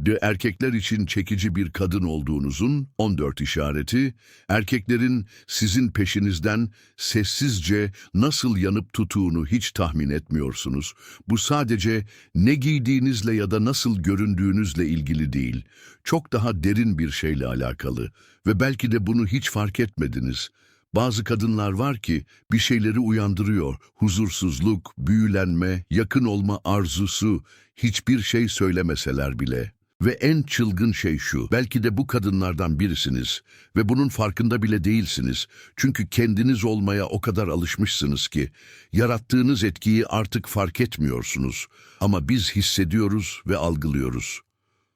De erkekler için çekici bir kadın olduğunuzun 14 işareti, erkeklerin sizin peşinizden sessizce nasıl yanıp tuttuğunu hiç tahmin etmiyorsunuz. Bu sadece ne giydiğinizle ya da nasıl göründüğünüzle ilgili değil, çok daha derin bir şeyle alakalı ve belki de bunu hiç fark etmediniz. Bazı kadınlar var ki bir şeyleri uyandırıyor. Huzursuzluk, büyülenme, yakın olma arzusu, hiçbir şey söylemeseler bile. Ve en çılgın şey şu, belki de bu kadınlardan birisiniz ve bunun farkında bile değilsiniz. Çünkü kendiniz olmaya o kadar alışmışsınız ki, yarattığınız etkiyi artık fark etmiyorsunuz. Ama biz hissediyoruz ve algılıyoruz.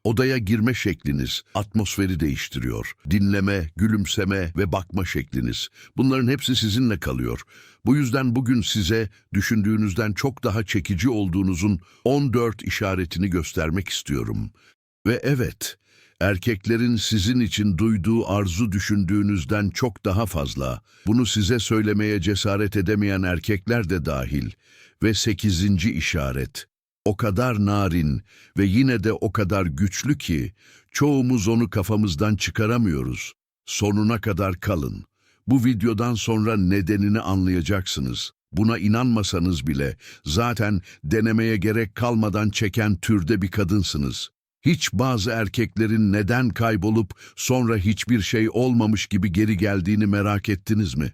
Odaya girme şekliniz atmosferi değiştiriyor. Dinleme, gülümseme ve bakma şekliniz. Bunların hepsi sizinle kalıyor. Bu yüzden bugün size düşündüğünüzden çok daha çekici olduğunuzun 14 işaretini göstermek istiyorum. Ve evet, erkeklerin sizin için duyduğu arzu düşündüğünüzden çok daha fazla. Bunu size söylemeye cesaret edemeyen erkekler de dahil. Ve sekizinci işaret. O kadar narin ve yine de o kadar güçlü ki çoğumuz onu kafamızdan çıkaramıyoruz. Sonuna kadar kalın. Bu videodan sonra nedenini anlayacaksınız. Buna inanmasanız bile zaten denemeye gerek kalmadan çeken türde bir kadınsınız. Hiç bazı erkeklerin neden kaybolup sonra hiçbir şey olmamış gibi geri geldiğini merak ettiniz mi?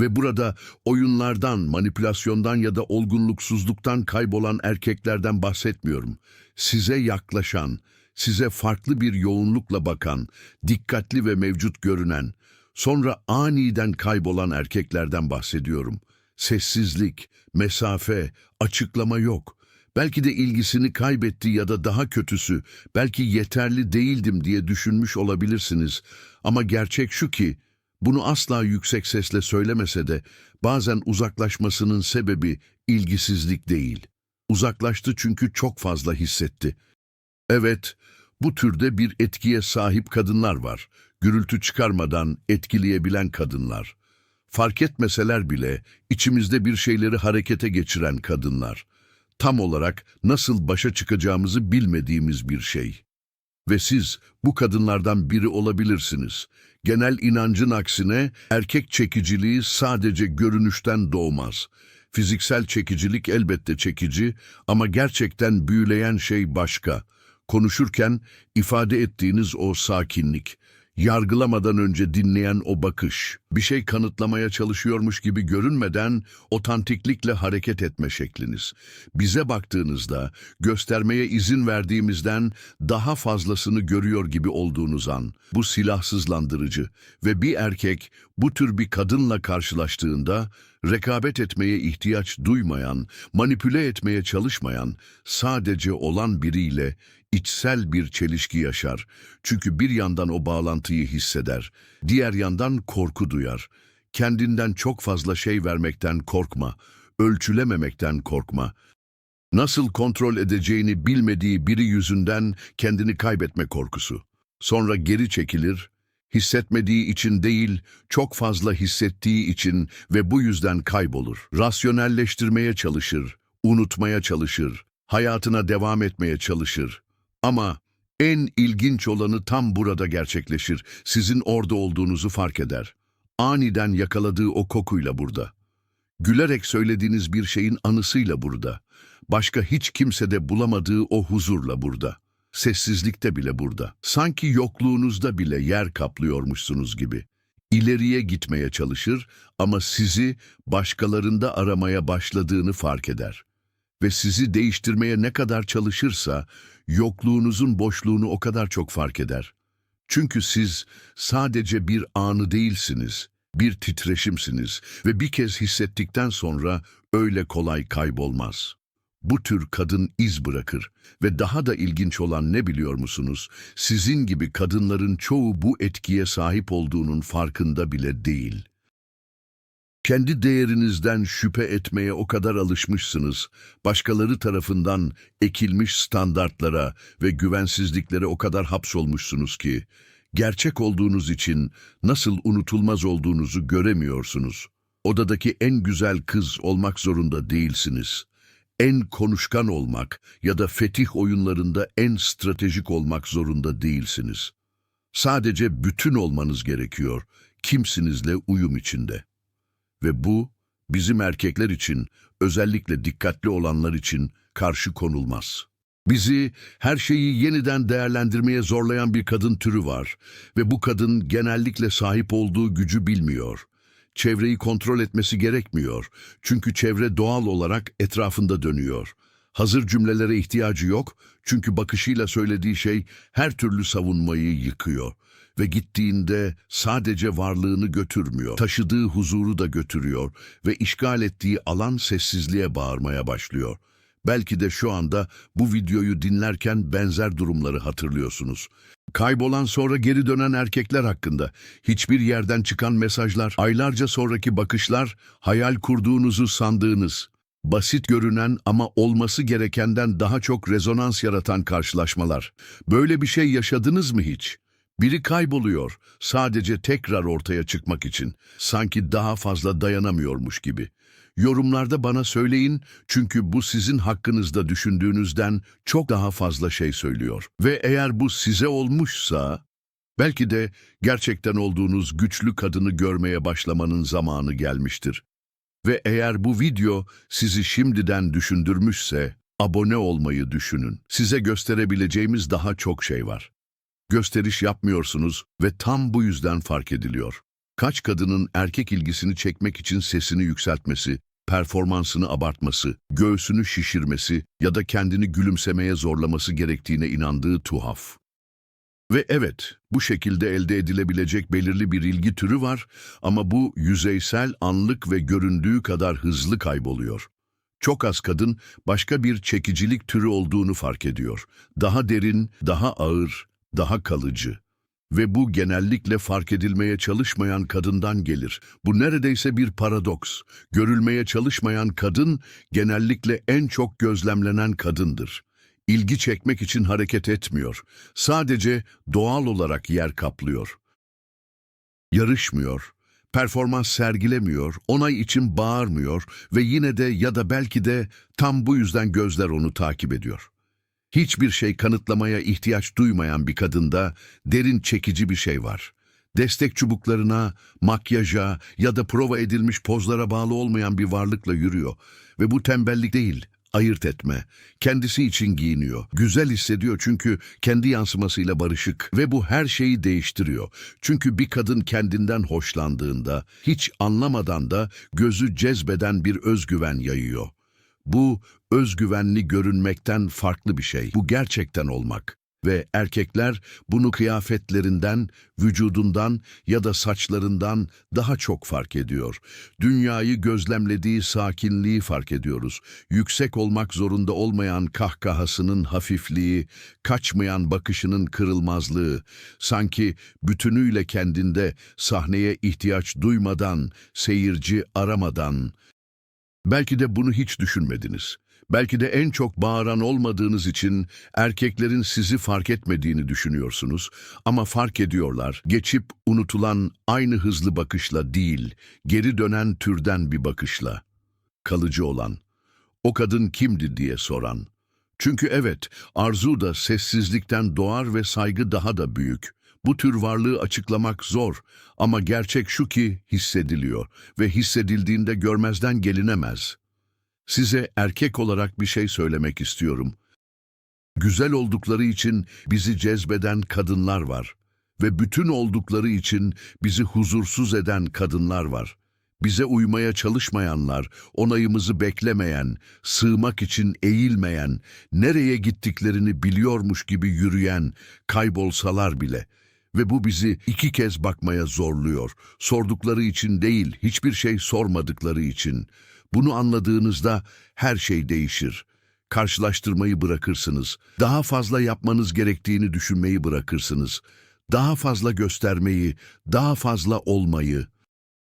Ve burada oyunlardan, manipülasyondan ya da olgunluksuzluktan kaybolan erkeklerden bahsetmiyorum. Size yaklaşan, size farklı bir yoğunlukla bakan, dikkatli ve mevcut görünen, sonra aniden kaybolan erkeklerden bahsediyorum. Sessizlik, mesafe, açıklama yok. Belki de ilgisini kaybetti ya da daha kötüsü, belki yeterli değildim diye düşünmüş olabilirsiniz. Ama gerçek şu ki, bunu asla yüksek sesle söylemese de bazen uzaklaşmasının sebebi ilgisizlik değil. Uzaklaştı çünkü çok fazla hissetti. Evet, bu türde bir etkiye sahip kadınlar var. Gürültü çıkarmadan etkileyebilen kadınlar. Fark etmeseler bile içimizde bir şeyleri harekete geçiren kadınlar. Tam olarak nasıl başa çıkacağımızı bilmediğimiz bir şey. Ve siz bu kadınlardan biri olabilirsiniz. Genel inancın aksine erkek çekiciliği sadece görünüşten doğmaz. Fiziksel çekicilik elbette çekici ama gerçekten büyüleyen şey başka. Konuşurken ifade ettiğiniz o sakinlik, yargılamadan önce dinleyen o bakış, bir şey kanıtlamaya çalışıyormuş gibi görünmeden otantiklikle hareket etme şekliniz. Bize baktığınızda göstermeye izin verdiğimizden daha fazlasını görüyor gibi olduğunuz an. Bu silahsızlandırıcı ve bir erkek bu tür bir kadınla karşılaştığında rekabet etmeye ihtiyaç duymayan, manipüle etmeye çalışmayan, sadece olan biriyle içsel bir çelişki yaşar. Çünkü bir yandan o bağlantıyı hisseder, diğer yandan korku duyar. Kendinden çok fazla şey vermekten korkma, ölçülememekten korkma. Nasıl kontrol edeceğini bilmediği biri yüzünden kendini kaybetme korkusu. Sonra geri çekilir, hissetmediği için değil, çok fazla hissettiği için ve bu yüzden kaybolur. Rasyonelleştirmeye çalışır, unutmaya çalışır, hayatına devam etmeye çalışır. Ama en ilginç olanı tam burada gerçekleşir. Sizin orada olduğunuzu fark eder. Aniden yakaladığı o kokuyla burada. Gülerek söylediğiniz bir şeyin anısıyla burada. Başka hiç kimsede bulamadığı o huzurla burada. Sessizlikte bile burada. Sanki yokluğunuzda bile yer kaplıyormuşsunuz gibi. İleriye gitmeye çalışır ama sizi başkalarında aramaya başladığını fark eder. Ve sizi değiştirmeye ne kadar çalışırsa yokluğunuzun boşluğunu o kadar çok fark eder. Çünkü siz sadece bir anı değilsiniz, bir titreşimsiniz ve bir kez hissettikten sonra öyle kolay kaybolmaz. Bu tür kadın iz bırakır ve daha da ilginç olan ne biliyor musunuz? Sizin gibi kadınların çoğu bu etkiye sahip olduğunun farkında bile değil. Kendi değerinizden şüphe etmeye o kadar alışmışsınız, başkaları tarafından ekilmiş standartlara ve güvensizliklere o kadar hapsolmuşsunuz ki, gerçek olduğunuz için nasıl unutulmaz olduğunuzu göremiyorsunuz. Odadaki en güzel kız olmak zorunda değilsiniz. en konuşkan olmak ya da fetih oyunlarında en stratejik olmak zorunda değilsiniz. Sadece bütün olmanız gerekiyor, kimsinizle uyum içinde. Ve bu, bizim erkekler için, özellikle dikkatli olanlar için karşı konulmaz. Bizi her şeyi yeniden değerlendirmeye zorlayan bir kadın türü var ve bu kadın genellikle sahip olduğu gücü bilmiyor. Çevreyi kontrol etmesi gerekmiyor çünkü çevre doğal olarak etrafında dönüyor. Hazır cümlelere ihtiyacı yok çünkü bakışıyla söylediği şey her türlü savunmayı yıkıyor ve gittiğinde sadece varlığını götürmüyor, taşıdığı huzuru da götürüyor ve işgal ettiği alan sessizliğe bağırmaya başlıyor. Belki de şu anda bu videoyu dinlerken benzer durumları hatırlıyorsunuz. Kaybolan sonra geri dönen erkekler hakkında hiçbir yerden çıkan mesajlar, aylarca sonraki bakışlar, hayal kurduğunuzu sandığınız, basit görünen ama olması gerekenden daha çok rezonans yaratan karşılaşmalar. Böyle bir şey yaşadınız mı hiç? Biri kayboluyor sadece tekrar ortaya çıkmak için. Sanki daha fazla dayanamıyormuş gibi. Yorumlarda bana söyleyin çünkü bu sizin hakkınızda düşündüğünüzden çok daha fazla şey söylüyor. Ve eğer bu size olmuşsa belki de gerçekten olduğunuz güçlü kadını görmeye başlamanın zamanı gelmiştir. Ve eğer bu video sizi şimdiden düşündürmüşse abone olmayı düşünün. Size gösterebileceğimiz daha çok şey var. Gösteriş yapmıyorsunuz ve tam bu yüzden fark ediliyor. Kaç kadının erkek ilgisini çekmek için sesini yükseltmesi, performansını abartması, göğsünü şişirmesi ya da kendini gülümsemeye zorlaması gerektiğine inandığı tuhaf. Ve evet, bu şekilde elde edilebilecek belirli bir ilgi türü var ama bu yüzeysel, anlık ve göründüğü kadar hızlı kayboluyor. Çok az kadın başka bir çekicilik türü olduğunu fark ediyor. Daha derin, daha ağır, daha kalıcı. Ve bu genellikle fark edilmeye çalışmayan kadından gelir. Bu neredeyse bir paradoks. Görülmeye çalışmayan kadın genellikle en çok gözlemlenen kadındır. İlgi çekmek için hareket etmiyor. Sadece doğal olarak yer kaplıyor. Yarışmıyor, performans sergilemiyor, onay için bağırmıyor ve yine de ya da belki de tam bu yüzden gözler onu takip ediyor. Hiçbir şey kanıtlamaya ihtiyaç duymayan bir kadında derin çekici bir şey var. Destek çubuklarına, makyaja ya da prova edilmiş pozlara bağlı olmayan bir varlıkla yürüyor. Ve bu tembellik değil, ayırt etme. Kendisi için giyiniyor. Güzel hissediyor çünkü kendi yansımasıyla barışık ve bu her şeyi değiştiriyor. Çünkü bir kadın kendinden hoşlandığında, hiç anlamadan da gözü cezbeden bir özgüven yayıyor. Bu özgüvenli görünmekten farklı bir şey. Bu gerçekten olmak. Ve erkekler bunu kıyafetlerinden, vücudundan ya da saçlarından daha çok fark ediyor. Dünyayı gözlemlediği sakinliği fark ediyoruz. Yüksek olmak zorunda olmayan kahkahasının hafifliği, kaçmayan bakışının kırılmazlığı, sanki bütünüyle kendinde sahneye ihtiyaç duymadan, seyirci aramadan, Belki de bunu hiç düşünmediniz. Belki de en çok bağıran olmadığınız için erkeklerin sizi fark etmediğini düşünüyorsunuz ama fark ediyorlar. Geçip unutulan aynı hızlı bakışla değil, geri dönen türden bir bakışla. Kalıcı olan. O kadın kimdi diye soran. Çünkü evet, arzu da sessizlikten doğar ve saygı daha da büyük. Bu tür varlığı açıklamak zor ama gerçek şu ki hissediliyor ve hissedildiğinde görmezden gelinemez. Size erkek olarak bir şey söylemek istiyorum. Güzel oldukları için bizi cezbeden kadınlar var ve bütün oldukları için bizi huzursuz eden kadınlar var. Bize uymaya çalışmayanlar, onayımızı beklemeyen, sığmak için eğilmeyen, nereye gittiklerini biliyormuş gibi yürüyen, kaybolsalar bile.'' Ve bu bizi iki kez bakmaya zorluyor. Sordukları için değil, hiçbir şey sormadıkları için. Bunu anladığınızda her şey değişir. Karşılaştırmayı bırakırsınız. Daha fazla yapmanız gerektiğini düşünmeyi bırakırsınız. Daha fazla göstermeyi, daha fazla olmayı.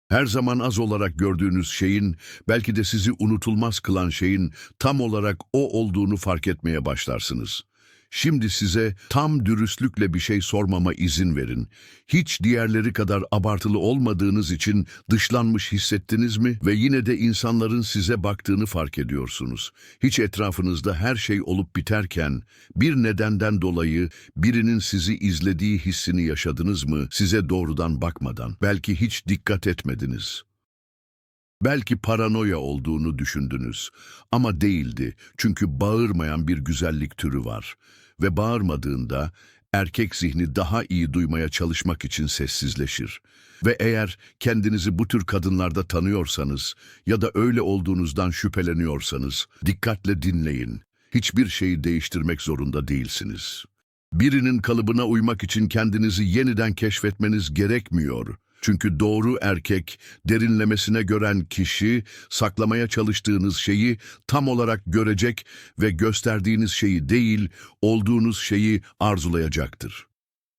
Her zaman az olarak gördüğünüz şeyin, belki de sizi unutulmaz kılan şeyin tam olarak o olduğunu fark etmeye başlarsınız. Şimdi size tam dürüstlükle bir şey sormama izin verin. Hiç diğerleri kadar abartılı olmadığınız için dışlanmış hissettiniz mi? Ve yine de insanların size baktığını fark ediyorsunuz. Hiç etrafınızda her şey olup biterken bir nedenden dolayı birinin sizi izlediği hissini yaşadınız mı? Size doğrudan bakmadan. Belki hiç dikkat etmediniz. Belki paranoya olduğunu düşündünüz ama değildi çünkü bağırmayan bir güzellik türü var ve bağırmadığında erkek zihni daha iyi duymaya çalışmak için sessizleşir. Ve eğer kendinizi bu tür kadınlarda tanıyorsanız ya da öyle olduğunuzdan şüpheleniyorsanız dikkatle dinleyin. Hiçbir şeyi değiştirmek zorunda değilsiniz. Birinin kalıbına uymak için kendinizi yeniden keşfetmeniz gerekmiyor. Çünkü doğru erkek, derinlemesine gören kişi, saklamaya çalıştığınız şeyi tam olarak görecek ve gösterdiğiniz şeyi değil, olduğunuz şeyi arzulayacaktır.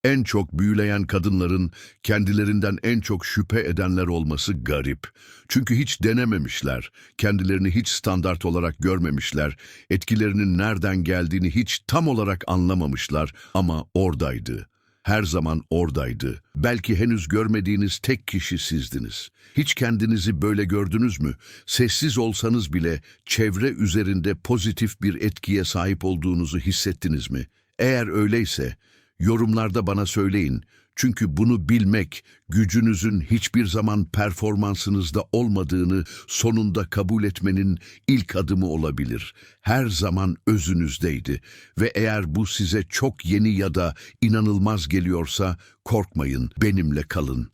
En çok büyüleyen kadınların kendilerinden en çok şüphe edenler olması garip. Çünkü hiç denememişler, kendilerini hiç standart olarak görmemişler, etkilerinin nereden geldiğini hiç tam olarak anlamamışlar ama oradaydı. Her zaman oradaydı. Belki henüz görmediğiniz tek kişi sizdiniz. Hiç kendinizi böyle gördünüz mü? Sessiz olsanız bile çevre üzerinde pozitif bir etkiye sahip olduğunuzu hissettiniz mi? Eğer öyleyse yorumlarda bana söyleyin. Çünkü bunu bilmek, gücünüzün hiçbir zaman performansınızda olmadığını sonunda kabul etmenin ilk adımı olabilir. Her zaman özünüzdeydi ve eğer bu size çok yeni ya da inanılmaz geliyorsa korkmayın, benimle kalın.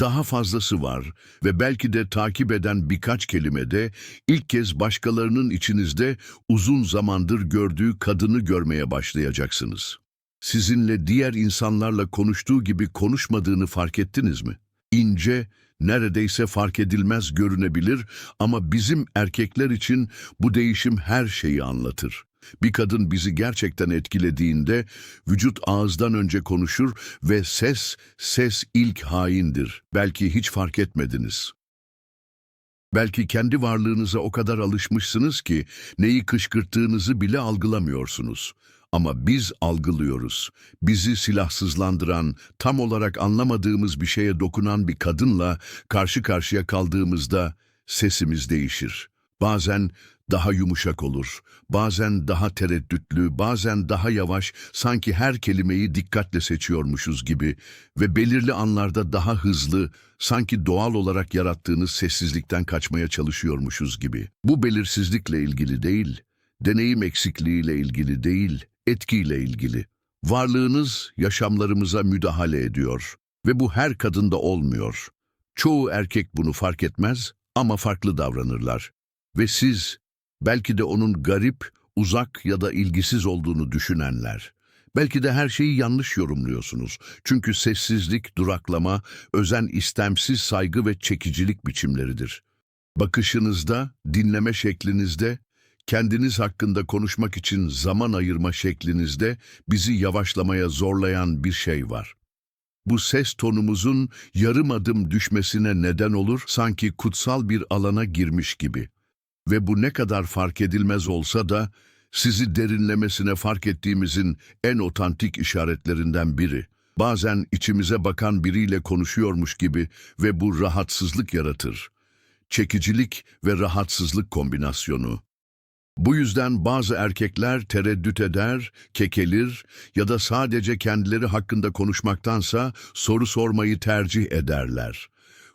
Daha fazlası var ve belki de takip eden birkaç kelimede ilk kez başkalarının içinizde uzun zamandır gördüğü kadını görmeye başlayacaksınız. Sizinle diğer insanlarla konuştuğu gibi konuşmadığını fark ettiniz mi? İnce, neredeyse fark edilmez görünebilir ama bizim erkekler için bu değişim her şeyi anlatır. Bir kadın bizi gerçekten etkilediğinde vücut ağızdan önce konuşur ve ses, ses ilk haindir. Belki hiç fark etmediniz. Belki kendi varlığınıza o kadar alışmışsınız ki neyi kışkırttığınızı bile algılamıyorsunuz. Ama biz algılıyoruz. Bizi silahsızlandıran, tam olarak anlamadığımız bir şeye dokunan bir kadınla karşı karşıya kaldığımızda sesimiz değişir. Bazen daha yumuşak olur, bazen daha tereddütlü, bazen daha yavaş, sanki her kelimeyi dikkatle seçiyormuşuz gibi ve belirli anlarda daha hızlı, sanki doğal olarak yarattığınız sessizlikten kaçmaya çalışıyormuşuz gibi. Bu belirsizlikle ilgili değil, deneyim eksikliğiyle ilgili değil, etkiyle ilgili. Varlığınız yaşamlarımıza müdahale ediyor ve bu her kadında olmuyor. Çoğu erkek bunu fark etmez ama farklı davranırlar. Ve siz belki de onun garip, uzak ya da ilgisiz olduğunu düşünenler. Belki de her şeyi yanlış yorumluyorsunuz. Çünkü sessizlik, duraklama, özen istemsiz saygı ve çekicilik biçimleridir. Bakışınızda, dinleme şeklinizde, kendiniz hakkında konuşmak için zaman ayırma şeklinizde bizi yavaşlamaya zorlayan bir şey var. Bu ses tonumuzun yarım adım düşmesine neden olur, sanki kutsal bir alana girmiş gibi. Ve bu ne kadar fark edilmez olsa da sizi derinlemesine fark ettiğimizin en otantik işaretlerinden biri. Bazen içimize bakan biriyle konuşuyormuş gibi ve bu rahatsızlık yaratır. Çekicilik ve rahatsızlık kombinasyonu. Bu yüzden bazı erkekler tereddüt eder, kekelir ya da sadece kendileri hakkında konuşmaktansa soru sormayı tercih ederler.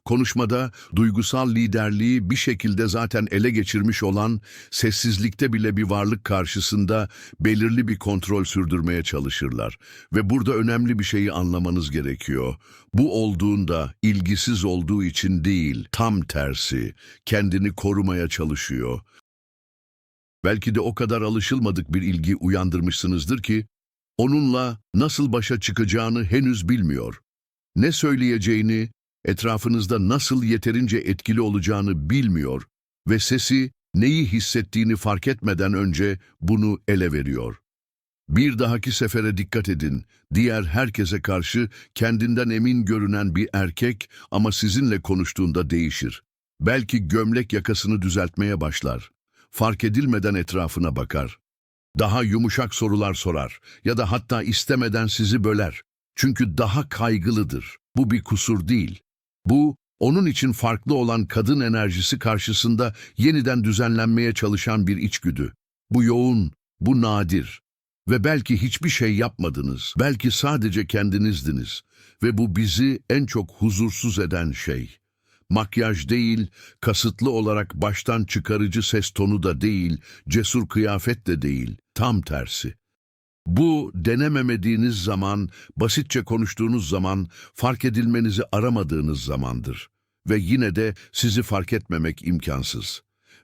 Konuşmada duygusal liderliği bir şekilde zaten ele geçirmiş olan sessizlikte bile bir varlık karşısında belirli bir kontrol sürdürmeye çalışırlar. Ve burada önemli bir şeyi anlamanız gerekiyor. Bu olduğunda ilgisiz olduğu için değil, tam tersi, kendini korumaya çalışıyor. Belki de o kadar alışılmadık bir ilgi uyandırmışsınızdır ki, onunla nasıl başa çıkacağını henüz bilmiyor. Ne söyleyeceğini, etrafınızda nasıl yeterince etkili olacağını bilmiyor ve sesi neyi hissettiğini fark etmeden önce bunu ele veriyor. Bir dahaki sefere dikkat edin. Diğer herkese karşı kendinden emin görünen bir erkek ama sizinle konuştuğunda değişir. Belki gömlek yakasını düzeltmeye başlar. Fark edilmeden etrafına bakar. Daha yumuşak sorular sorar ya da hatta istemeden sizi böler. Çünkü daha kaygılıdır. Bu bir kusur değil. Bu, onun için farklı olan kadın enerjisi karşısında yeniden düzenlenmeye çalışan bir içgüdü. Bu yoğun, bu nadir. Ve belki hiçbir şey yapmadınız, belki sadece kendinizdiniz. Ve bu bizi en çok huzursuz eden şey. Makyaj değil, kasıtlı olarak baştan çıkarıcı ses tonu da değil, cesur kıyafet de değil, tam tersi. Bu denememediğiniz zaman, basitçe konuştuğunuz zaman, fark edilmenizi aramadığınız zamandır. Ve yine de sizi fark etmemek imkansız.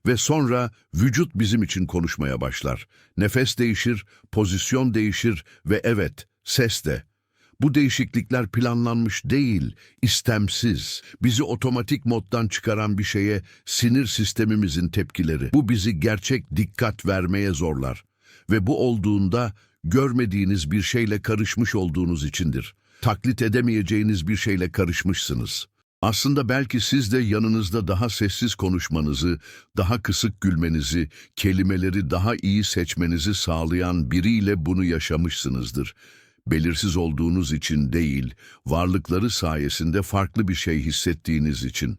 Ve sonra vücut bizim için konuşmaya başlar. Nefes değişir, pozisyon değişir ve evet, ses de. Bu değişiklikler planlanmış değil, istemsiz, bizi otomatik moddan çıkaran bir şeye sinir sistemimizin tepkileri. Bu bizi gerçek dikkat vermeye zorlar. Ve bu olduğunda görmediğiniz bir şeyle karışmış olduğunuz içindir. Taklit edemeyeceğiniz bir şeyle karışmışsınız. Aslında belki siz de yanınızda daha sessiz konuşmanızı, daha kısık gülmenizi, kelimeleri daha iyi seçmenizi sağlayan biriyle bunu yaşamışsınızdır. Belirsiz olduğunuz için değil, varlıkları sayesinde farklı bir şey hissettiğiniz için.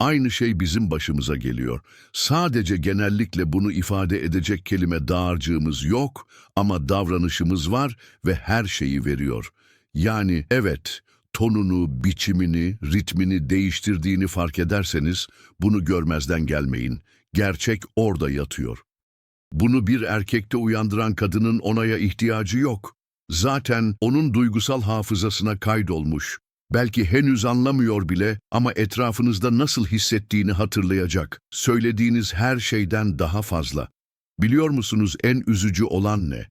Aynı şey bizim başımıza geliyor. Sadece genellikle bunu ifade edecek kelime dağarcığımız yok ama davranışımız var ve her şeyi veriyor. Yani evet, tonunu, biçimini, ritmini değiştirdiğini fark ederseniz bunu görmezden gelmeyin. Gerçek orada yatıyor. Bunu bir erkekte uyandıran kadının onaya ihtiyacı yok. Zaten onun duygusal hafızasına kaydolmuş. Belki henüz anlamıyor bile ama etrafınızda nasıl hissettiğini hatırlayacak. Söylediğiniz her şeyden daha fazla. Biliyor musunuz en üzücü olan ne?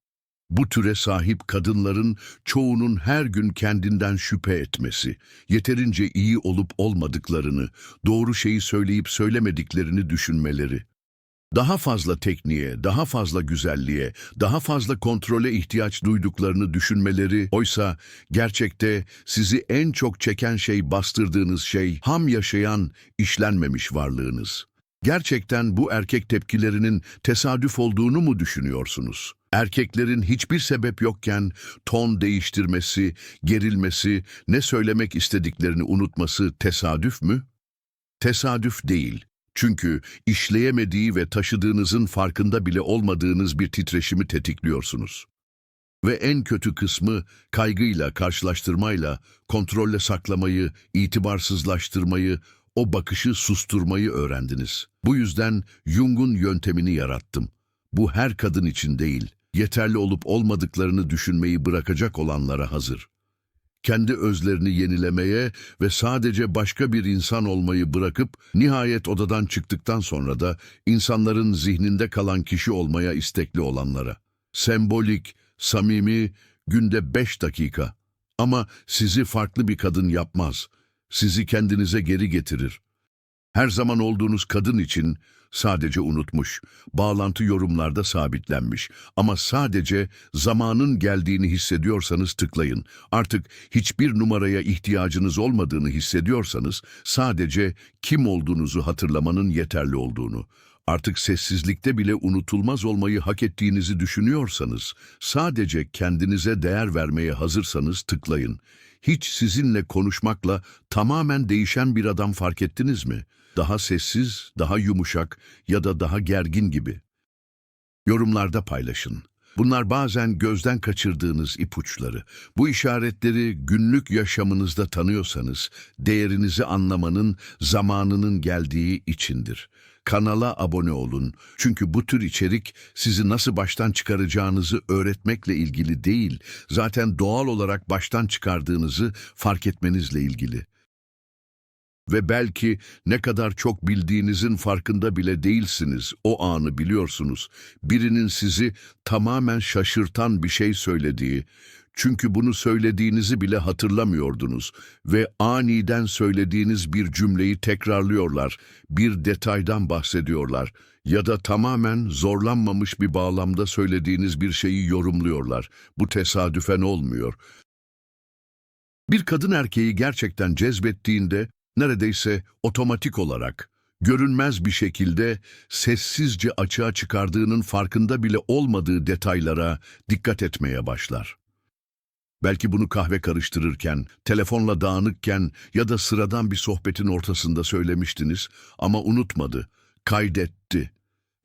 Bu türe sahip kadınların çoğunun her gün kendinden şüphe etmesi, yeterince iyi olup olmadıklarını, doğru şeyi söyleyip söylemediklerini düşünmeleri. Daha fazla tekniğe, daha fazla güzelliğe, daha fazla kontrole ihtiyaç duyduklarını düşünmeleri, oysa gerçekte sizi en çok çeken şey bastırdığınız şey, ham yaşayan, işlenmemiş varlığınız. Gerçekten bu erkek tepkilerinin tesadüf olduğunu mu düşünüyorsunuz? Erkeklerin hiçbir sebep yokken ton değiştirmesi, gerilmesi, ne söylemek istediklerini unutması tesadüf mü? Tesadüf değil. Çünkü işleyemediği ve taşıdığınızın farkında bile olmadığınız bir titreşimi tetikliyorsunuz. Ve en kötü kısmı kaygıyla, karşılaştırmayla, kontrolle saklamayı, itibarsızlaştırmayı, o bakışı susturmayı öğrendiniz. Bu yüzden Jung'un yöntemini yarattım. Bu her kadın için değil, yeterli olup olmadıklarını düşünmeyi bırakacak olanlara hazır. Kendi özlerini yenilemeye ve sadece başka bir insan olmayı bırakıp nihayet odadan çıktıktan sonra da insanların zihninde kalan kişi olmaya istekli olanlara. Sembolik, samimi, günde beş dakika. Ama sizi farklı bir kadın yapmaz. Sizi kendinize geri getirir. Her zaman olduğunuz kadın için sadece unutmuş, bağlantı yorumlarda sabitlenmiş ama sadece zamanın geldiğini hissediyorsanız tıklayın. Artık hiçbir numaraya ihtiyacınız olmadığını hissediyorsanız sadece kim olduğunuzu hatırlamanın yeterli olduğunu, artık sessizlikte bile unutulmaz olmayı hak ettiğinizi düşünüyorsanız, sadece kendinize değer vermeye hazırsanız tıklayın. Hiç sizinle konuşmakla tamamen değişen bir adam fark ettiniz mi? Daha sessiz, daha yumuşak ya da daha gergin gibi. Yorumlarda paylaşın. Bunlar bazen gözden kaçırdığınız ipuçları. Bu işaretleri günlük yaşamınızda tanıyorsanız, değerinizi anlamanın zamanının geldiği içindir. Kanala abone olun. Çünkü bu tür içerik sizi nasıl baştan çıkaracağınızı öğretmekle ilgili değil, zaten doğal olarak baştan çıkardığınızı fark etmenizle ilgili. Ve belki ne kadar çok bildiğinizin farkında bile değilsiniz. O anı biliyorsunuz. Birinin sizi tamamen şaşırtan bir şey söylediği, çünkü bunu söylediğinizi bile hatırlamıyordunuz ve aniden söylediğiniz bir cümleyi tekrarlıyorlar, bir detaydan bahsediyorlar ya da tamamen zorlanmamış bir bağlamda söylediğiniz bir şeyi yorumluyorlar. Bu tesadüfen olmuyor. Bir kadın erkeği gerçekten cezbettiğinde neredeyse otomatik olarak görünmez bir şekilde sessizce açığa çıkardığının farkında bile olmadığı detaylara dikkat etmeye başlar. Belki bunu kahve karıştırırken, telefonla dağınıkken ya da sıradan bir sohbetin ortasında söylemiştiniz ama unutmadı, kaydetti.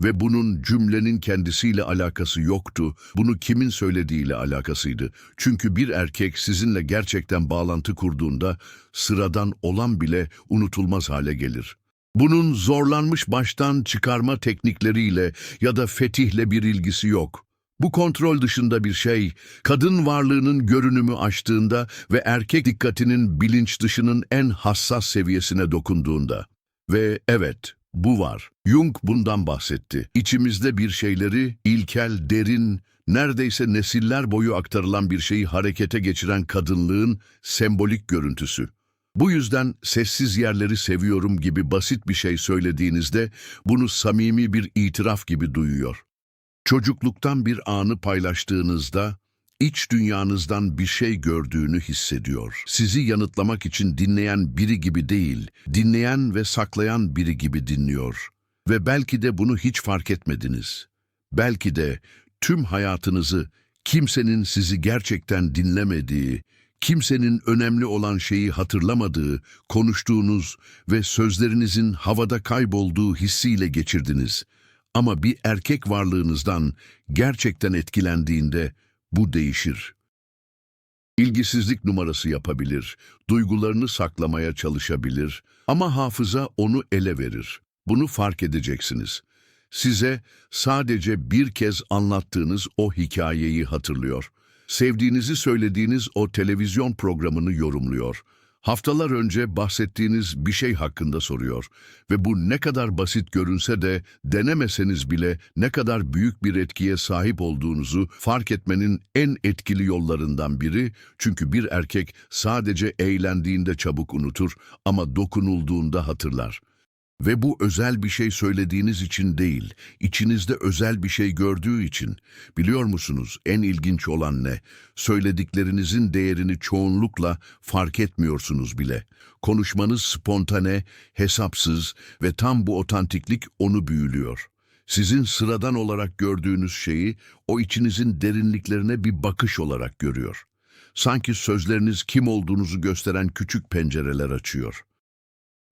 Ve bunun cümlenin kendisiyle alakası yoktu, bunu kimin söylediğiyle alakasıydı. Çünkü bir erkek sizinle gerçekten bağlantı kurduğunda sıradan olan bile unutulmaz hale gelir. Bunun zorlanmış baştan çıkarma teknikleriyle ya da fetihle bir ilgisi yok. Bu kontrol dışında bir şey, kadın varlığının görünümü aştığında ve erkek dikkatinin bilinç dışının en hassas seviyesine dokunduğunda. Ve evet, bu var. Jung bundan bahsetti. İçimizde bir şeyleri ilkel, derin, neredeyse nesiller boyu aktarılan bir şeyi harekete geçiren kadınlığın sembolik görüntüsü. Bu yüzden sessiz yerleri seviyorum gibi basit bir şey söylediğinizde bunu samimi bir itiraf gibi duyuyor. Çocukluktan bir anı paylaştığınızda iç dünyanızdan bir şey gördüğünü hissediyor. Sizi yanıtlamak için dinleyen biri gibi değil, dinleyen ve saklayan biri gibi dinliyor. Ve belki de bunu hiç fark etmediniz. Belki de tüm hayatınızı kimsenin sizi gerçekten dinlemediği, kimsenin önemli olan şeyi hatırlamadığı, konuştuğunuz ve sözlerinizin havada kaybolduğu hissiyle geçirdiniz. Ama bir erkek varlığınızdan gerçekten etkilendiğinde bu değişir. İlgisizlik numarası yapabilir, duygularını saklamaya çalışabilir ama hafıza onu ele verir. Bunu fark edeceksiniz. Size sadece bir kez anlattığınız o hikayeyi hatırlıyor. Sevdiğinizi söylediğiniz o televizyon programını yorumluyor. Haftalar önce bahsettiğiniz bir şey hakkında soruyor ve bu ne kadar basit görünse de denemeseniz bile ne kadar büyük bir etkiye sahip olduğunuzu fark etmenin en etkili yollarından biri çünkü bir erkek sadece eğlendiğinde çabuk unutur ama dokunulduğunda hatırlar. Ve bu özel bir şey söylediğiniz için değil, içinizde özel bir şey gördüğü için. Biliyor musunuz en ilginç olan ne? Söylediklerinizin değerini çoğunlukla fark etmiyorsunuz bile. Konuşmanız spontane, hesapsız ve tam bu otantiklik onu büyülüyor. Sizin sıradan olarak gördüğünüz şeyi o içinizin derinliklerine bir bakış olarak görüyor. Sanki sözleriniz kim olduğunuzu gösteren küçük pencereler açıyor.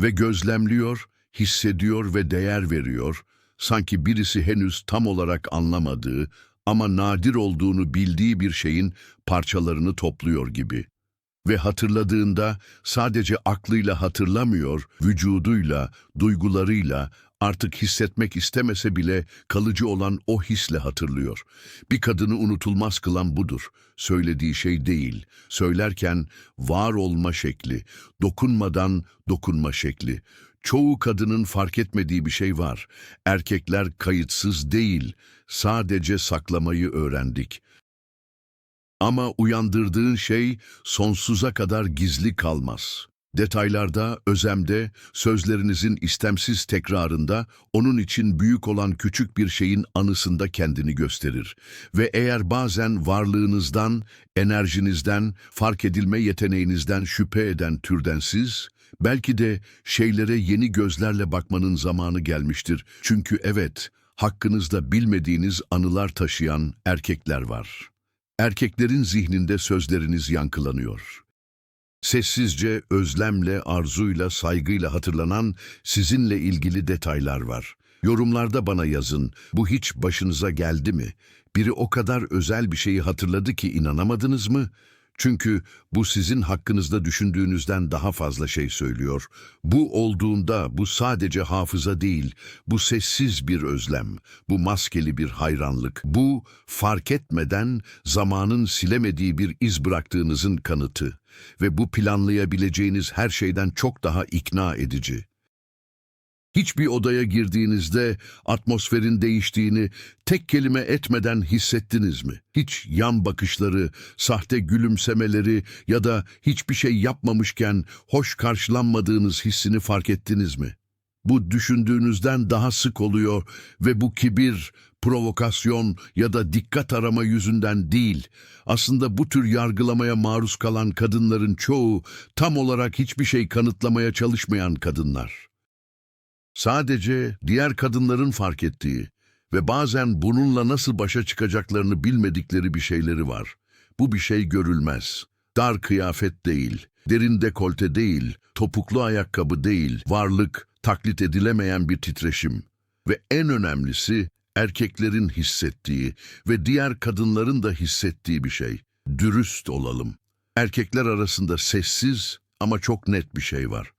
Ve gözlemliyor, hissediyor ve değer veriyor, sanki birisi henüz tam olarak anlamadığı ama nadir olduğunu bildiği bir şeyin parçalarını topluyor gibi. Ve hatırladığında sadece aklıyla hatırlamıyor, vücuduyla, duygularıyla, artık hissetmek istemese bile kalıcı olan o hisle hatırlıyor. Bir kadını unutulmaz kılan budur. Söylediği şey değil, söylerken var olma şekli, dokunmadan dokunma şekli. Çoğu kadının fark etmediği bir şey var. Erkekler kayıtsız değil, sadece saklamayı öğrendik. Ama uyandırdığın şey sonsuza kadar gizli kalmaz. Detaylarda, özemde, sözlerinizin istemsiz tekrarında onun için büyük olan küçük bir şeyin anısında kendini gösterir. Ve eğer bazen varlığınızdan, enerjinizden, fark edilme yeteneğinizden şüphe eden türdensiz, belki de şeylere yeni gözlerle bakmanın zamanı gelmiştir. Çünkü evet, hakkınızda bilmediğiniz anılar taşıyan erkekler var. Erkeklerin zihninde sözleriniz yankılanıyor. Sessizce, özlemle, arzuyla, saygıyla hatırlanan sizinle ilgili detaylar var. Yorumlarda bana yazın, bu hiç başınıza geldi mi? Biri o kadar özel bir şeyi hatırladı ki inanamadınız mı? Çünkü bu sizin hakkınızda düşündüğünüzden daha fazla şey söylüyor. Bu olduğunda bu sadece hafıza değil, bu sessiz bir özlem, bu maskeli bir hayranlık, bu fark etmeden zamanın silemediği bir iz bıraktığınızın kanıtı ve bu planlayabileceğiniz her şeyden çok daha ikna edici. Hiçbir odaya girdiğinizde atmosferin değiştiğini tek kelime etmeden hissettiniz mi? Hiç yan bakışları, sahte gülümsemeleri ya da hiçbir şey yapmamışken hoş karşılanmadığınız hissini fark ettiniz mi? Bu düşündüğünüzden daha sık oluyor ve bu kibir, provokasyon ya da dikkat arama yüzünden değil. Aslında bu tür yargılamaya maruz kalan kadınların çoğu tam olarak hiçbir şey kanıtlamaya çalışmayan kadınlar. Sadece diğer kadınların fark ettiği ve bazen bununla nasıl başa çıkacaklarını bilmedikleri bir şeyleri var. Bu bir şey görülmez. Dar kıyafet değil, derin dekolte değil, topuklu ayakkabı değil, varlık, taklit edilemeyen bir titreşim. Ve en önemlisi erkeklerin hissettiği ve diğer kadınların da hissettiği bir şey. Dürüst olalım. Erkekler arasında sessiz ama çok net bir şey var.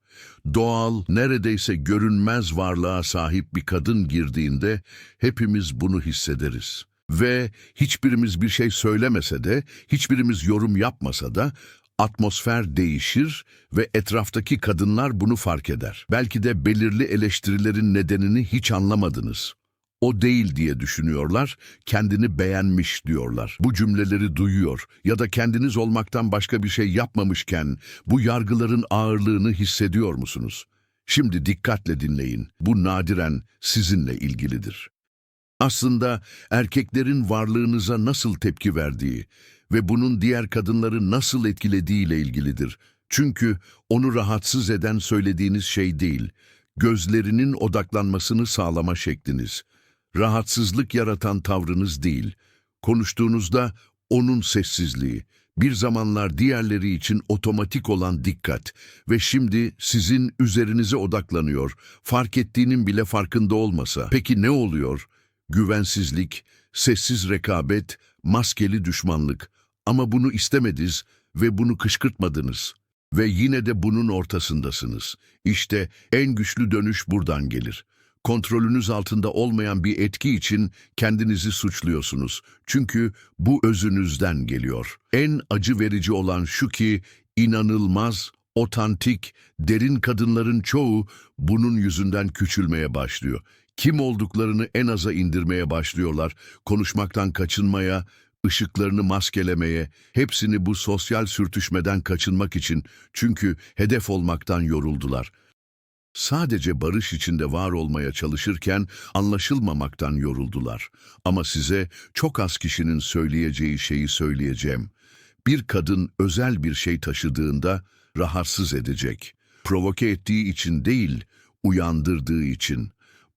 Doğal, neredeyse görünmez varlığa sahip bir kadın girdiğinde hepimiz bunu hissederiz. Ve hiçbirimiz bir şey söylemese de, hiçbirimiz yorum yapmasa da atmosfer değişir ve etraftaki kadınlar bunu fark eder. Belki de belirli eleştirilerin nedenini hiç anlamadınız. O değil diye düşünüyorlar, kendini beğenmiş diyorlar. Bu cümleleri duyuyor ya da kendiniz olmaktan başka bir şey yapmamışken bu yargıların ağırlığını hissediyor musunuz? Şimdi dikkatle dinleyin. Bu nadiren sizinle ilgilidir. Aslında erkeklerin varlığınıza nasıl tepki verdiği ve bunun diğer kadınları nasıl etkilediğiyle ilgilidir. Çünkü onu rahatsız eden söylediğiniz şey değil, gözlerinin odaklanmasını sağlama şekliniz. Rahatsızlık yaratan tavrınız değil, konuştuğunuzda onun sessizliği, bir zamanlar diğerleri için otomatik olan dikkat ve şimdi sizin üzerinize odaklanıyor, fark ettiğinin bile farkında olmasa. Peki ne oluyor? Güvensizlik, sessiz rekabet, maskeli düşmanlık. Ama bunu istemediniz ve bunu kışkırtmadınız. Ve yine de bunun ortasındasınız. İşte en güçlü dönüş buradan gelir. Kontrolünüz altında olmayan bir etki için kendinizi suçluyorsunuz. Çünkü bu özünüzden geliyor. En acı verici olan şu ki inanılmaz, otantik, derin kadınların çoğu bunun yüzünden küçülmeye başlıyor. Kim olduklarını en aza indirmeye başlıyorlar, konuşmaktan kaçınmaya, ışıklarını maskelemeye, hepsini bu sosyal sürtüşmeden kaçınmak için çünkü hedef olmaktan yoruldular. Sadece barış içinde var olmaya çalışırken anlaşılmamaktan yoruldular. Ama size çok az kişinin söyleyeceği şeyi söyleyeceğim. Bir kadın özel bir şey taşıdığında rahatsız edecek. Provoke ettiği için değil, uyandırdığı için.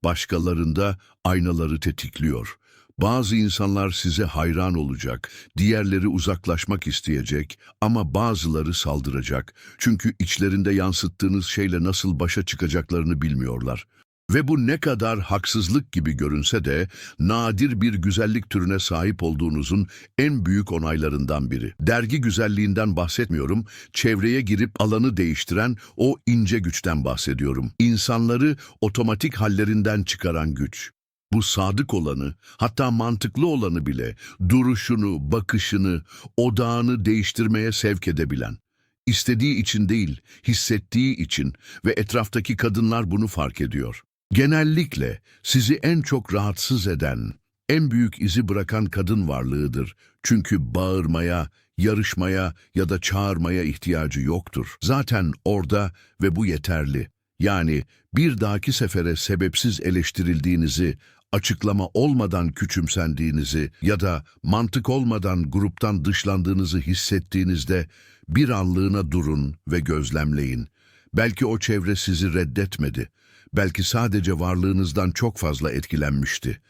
Başkalarında aynaları tetikliyor. Bazı insanlar size hayran olacak, diğerleri uzaklaşmak isteyecek ama bazıları saldıracak. Çünkü içlerinde yansıttığınız şeyle nasıl başa çıkacaklarını bilmiyorlar. Ve bu ne kadar haksızlık gibi görünse de nadir bir güzellik türüne sahip olduğunuzun en büyük onaylarından biri. Dergi güzelliğinden bahsetmiyorum, çevreye girip alanı değiştiren o ince güçten bahsediyorum. İnsanları otomatik hallerinden çıkaran güç. Bu sadık olanı, hatta mantıklı olanı bile duruşunu, bakışını, odağını değiştirmeye sevk edebilen. İstediği için değil, hissettiği için ve etraftaki kadınlar bunu fark ediyor. Genellikle sizi en çok rahatsız eden, en büyük izi bırakan kadın varlığıdır. Çünkü bağırmaya, yarışmaya ya da çağırmaya ihtiyacı yoktur. Zaten orada ve bu yeterli. Yani bir dahaki sefere sebepsiz eleştirildiğinizi, açıklama olmadan küçümsendiğinizi ya da mantık olmadan gruptan dışlandığınızı hissettiğinizde bir anlığına durun ve gözlemleyin. Belki o çevre sizi reddetmedi. Belki sadece varlığınızdan çok fazla etkilenmişti.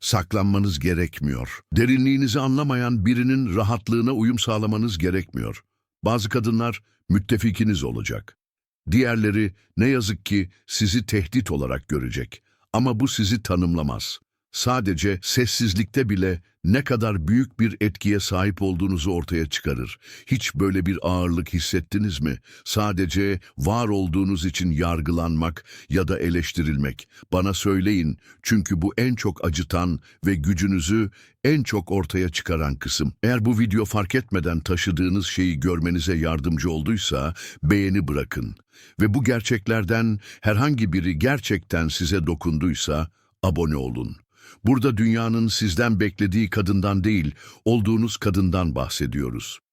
Saklanmanız gerekmiyor. Derinliğinizi anlamayan birinin rahatlığına uyum sağlamanız gerekmiyor. Bazı kadınlar müttefikiniz olacak. Diğerleri ne yazık ki sizi tehdit olarak görecek. Ama bu sizi tanımlamaz. Sadece sessizlikte bile ne kadar büyük bir etkiye sahip olduğunuzu ortaya çıkarır. Hiç böyle bir ağırlık hissettiniz mi? Sadece var olduğunuz için yargılanmak ya da eleştirilmek. Bana söyleyin çünkü bu en çok acıtan ve gücünüzü en çok ortaya çıkaran kısım. Eğer bu video fark etmeden taşıdığınız şeyi görmenize yardımcı olduysa beğeni bırakın. Ve bu gerçeklerden herhangi biri gerçekten size dokunduysa abone olun. Burada dünyanın sizden beklediği kadından değil, olduğunuz kadından bahsediyoruz.